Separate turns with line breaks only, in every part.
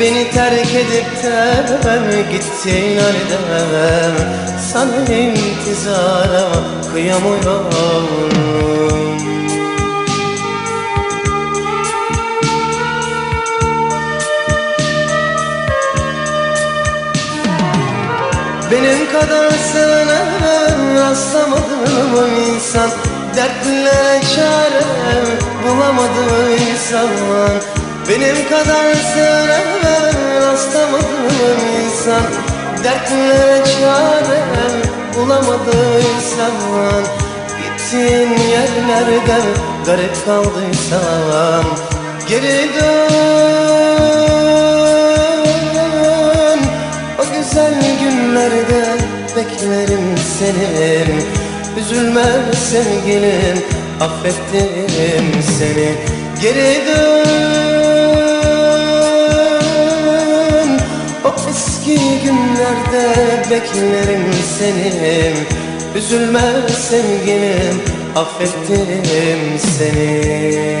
Beni terk edip de gittin halde Sana intizara kıyamıyorum. Benim kadar sevene rastlamadım insan. Dertlere çare bulamadıysan Benim kadar sevene rastlamadım insan. Dertlere çare bulamadıysan Gittiğin yerlerde garip kaldıysan Geri dön. O güzel günlerde beklerim seni Üzülme sevgilim affettim seni. Geri dön beklerim seni Üzülme sevgilim affettim seni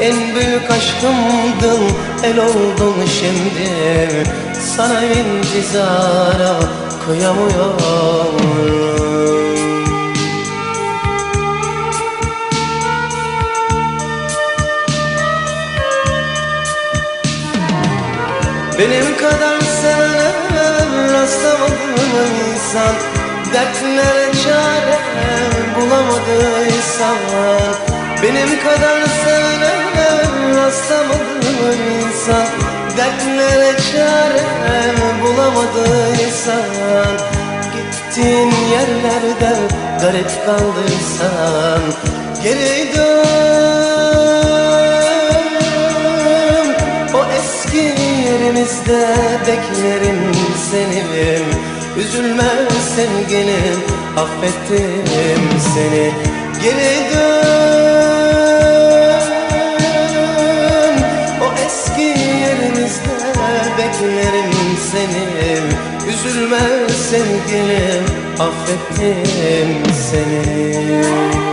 En büyük aşkımdın el oldun şimdi. Sana intizara kıyamıyorum Benim kadar sevene rastlamadım insan Dertlere çare bulamadıysan Benim kadar sevene rastlamadım insan. Dertlere çare bulamadıysan Gittiğin yerlerde garip kaldıysan Geri dön. O eski yerimizde beklerim seni Üzülme sevgilim affettim seni. Geri dön Üzülme sevgilim affettim seni